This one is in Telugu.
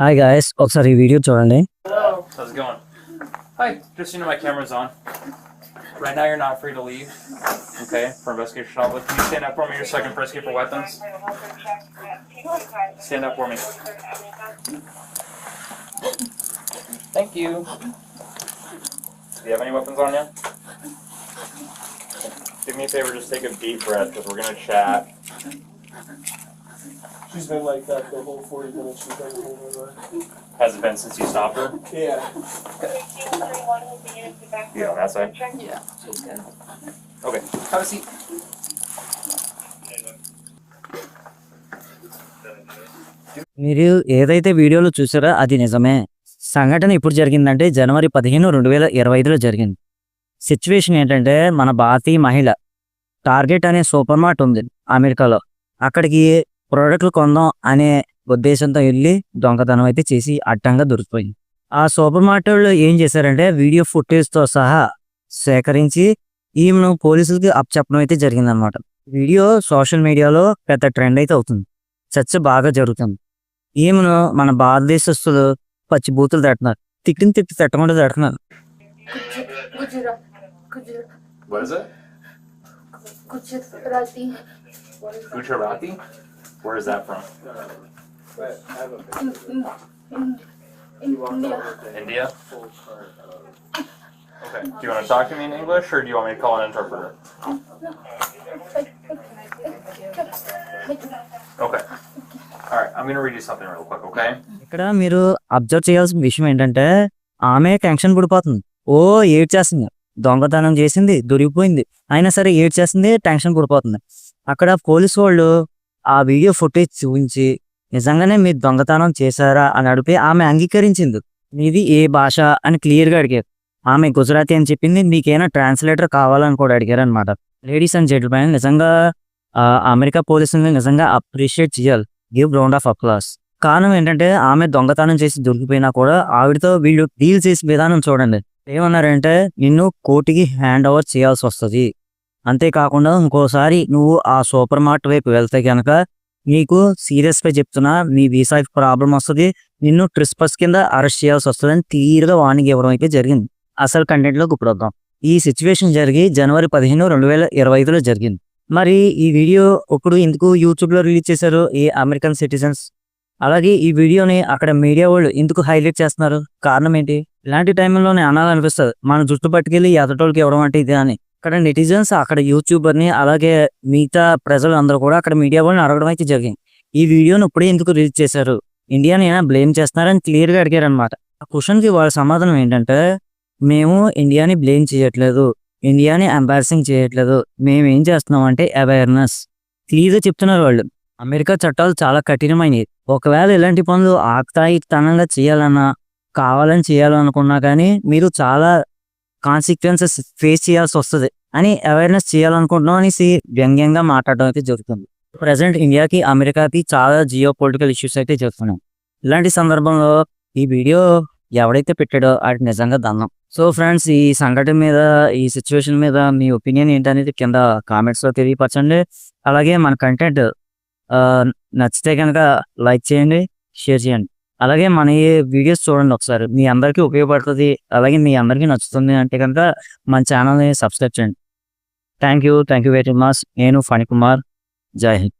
హాయ్ గాయస్ ఒకసారి ఈ వీడియో చూడండి How's it going? Hi, just so you know my camera's on. Right now you're not free to leave. Okay, for investigation shop. Can you stand up for me your second first for weapons? Stand up for me. Thank you. Do you have any weapons on you? Do me a favor, just take a deep breath because we're gonna chat. She's been like that the whole 40 minutes she's been over Has it been since you stopped her? Yeah. You on that side? Yeah, she's good. Okay. Have a seat. మీరు ఏదైతే వీడియోలో చూసారో అది నిజమే సంఘటన ఇప్పుడు జరిగిందంటే జనవరి పదిహేను రెండు వేల ఇరవై ఐదులో జరిగింది సిచ్యువేషన్ ఏంటంటే మన భారతీయ మహిళ టార్గెట్ అనే సూపర్ మార్ట్ ఉంది అమెరికాలో అక్కడికి ప్రోడక్ట్లు కొందాం అనే ఉద్దేశంతో వెళ్ళి దొంగతనం అయితే చేసి అడ్డంగా దొరికిపోయింది ఆ సూపర్ వాళ్ళు ఏం చేశారంటే వీడియో ఫుటేజ్తో సహా సేకరించి ఈమెను పోలీసులకి అప్పచెప్పడం అయితే జరిగిందనమాట వీడియో సోషల్ మీడియాలో పెద్ద ట్రెండ్ అయితే అవుతుంది చర్చ బాగా జరుగుతుంది ఈమెను మన భారతదేశస్తులు పచ్చి బూతులు తిట్టిన తిట్టి తిట్టకుండా it? Gujarati. Gujarati? Where is that from? But I have a In, in, in, in India. India? Okay. Do you want to talk to me in English or do you want me to call an interpreter? Okay. Alright, I'm gonna read you something real quick, okay? ఇక్కడ మీరు అబ్జర్వ్ చేయాల్సిన విషయం ఏంటంటే ఆమె టెన్షన్ పడిపోతుంది ఓ ఏడ్ చేస్తుంది దొంగతనం చేసింది దొరికిపోయింది అయినా సరే ఏడ్ చేస్తుంది టెన్షన్ పడిపోతుంది అక్కడ పోలీసు వాళ్ళు ఆ వీడియో ఫుటేజ్ చూపించి నిజంగానే మీరు దొంగతనం చేశారా? అని అడిపి ఆమె అంగీకరించింది. మీది ఏ భాష? అని క్లియర్గా అడిగారు. ఆమె గుజరాతీ అని చెప్పింది. మీకేమైనా ట్రాన్స్లేటర్ కావాలని కూడా అడిగారు అనమాట లేడీస్ అండ్ జెంటిల్మెన్ నిజంగా ఆ, అమెరికా పోలీసులను నిజంగా అప్రిషియేట్ చేయాలి. Give round of applause. కారణం ఏంటంటే ఆమె దొంగతనం చేసి దొరికిపోయినా కూడా ఆవిడతో వీళ్ళు డీల్ చేసే విధానం చూడండి. ఏమన్నారంటే నిన్ను కోర్టుకి హ్యాండ్ ఓవర్ చేయాల్సి వస్తుంది. అంతేకాకుండా ఇంకోసారి నువ్వు ఆ సూపర్ మార్ట్ వైపు వెళ్తే కనుక నీకు సీరియస్గా చెప్తున్నా నీ వీసాకి ప్రాబ్లం వస్తుంది నిన్ను ట్రిస్పస్ కింద అరెస్ట్ చేయాల్సి వస్తుందని తీరుగా క్లియర్గా వార్నింగ్ ఇవ్వడం అయితే జరిగింది. అసలు కంటెంట్లోకి ఇప్పుడు వద్దాం. ఈ సిచ్యువేషన్ జరిగి జనవరి పదిహేను రెండు వేల ఇరవై ఐదులో జరిగింది. మరి ఈ వీడియో ఇప్పుడు ఎందుకు యూట్యూబ్లో రిలీజ్ చేశారు? ఈ అమెరికన్ సిటిజన్స్? అలాగే ఈ వీడియోని అక్కడ మీడియా వాళ్ళు ఎందుకు హైలైట్ చేస్తున్నారు? కారణం ఏంటి? ఇలాంటి టైంలోనే అనాలనిపిస్తుంది. మన జుట్టు పట్టుకెళ్ళి ఎదటోళ్ళకి ఇవ్వడం అంటే ఇదే అని. అక్కడ నెటిజన్స్ అక్కడ యూట్యూబర్ని అలాగే మిగతా ప్రజలు అందరూ కూడా అక్కడ మీడియా వాళ్ళని అడగడం అయితే జరిగింది. ఈ వీడియోని ఇప్పుడే ఎందుకు రిలీజ్ చేశారు? ఇండియాని ఏమైనా బ్లేమ్ చేస్తున్నారని క్లియర్గా అడిగారనమాట ఆ క్వశ్చన్కి వాళ్ళ సమాధానం ఏంటంటే మేము ఇండియాని బ్లేమ్ చేయట్లేదు. ఇండియాని ఎంబారసింగ్ చేయట్లేదు. మేము ఏం చేస్తున్నాం అంటే అవేర్నెస్ క్లియర్గా చెప్తున్నారు వాళ్ళు. అమెరికా చట్టాలు చాలా కఠినమైనవి. ఒకవేళ ఇలాంటి పనులు ఆక్తాయితనంగా చేయాలన్నా కావాలని చేయాలనుకున్నా కానీ మీరు చాలా కాన్సిక్వెన్సెస్ ఫేస్ చేయాల్సి వస్తుంది అని అవేర్నెస్ చేయాలనుకుంటున్నాం అనేసి వ్యంగ్యంగా మాట్లాడడం అయితే జరుగుతుంది. ప్రజెంట్ ఇండియాకి అమెరికాకి చాలా జియో పొలిటికల్ ఇష్యూస్ అయితే జరుగుతున్నాయి. ఇలాంటి సందర్భంలో ఈ వీడియో ఎవడైతే పెట్టాడో అది నిజంగా దండం. సో ఫ్రెండ్స్ ఈ సంఘటన మీద ఈ సిచ్యువేషన్ మీద మీ ఒపీనియన్ ఏంటనేది కింద కామెంట్స్లో తెలియపరచండి. అలాగే మన కంటెంట్ నచ్చితే కనుక లైక్ చేయండి షేర్ చేయండి. అలాగే మన ఈ వీడియోస్ చూడండి ఒకసారి. మీ అందరికీ ఉపయోగపడుతుంది. అలాగే మీ అందరికీ నచ్చుతుంది అంటే కనుక మన ఛానల్ని సబ్స్క్రైబ్ చేయండి. Thank you thank you very much నేను ఫణి కుమార్ జై హింద్.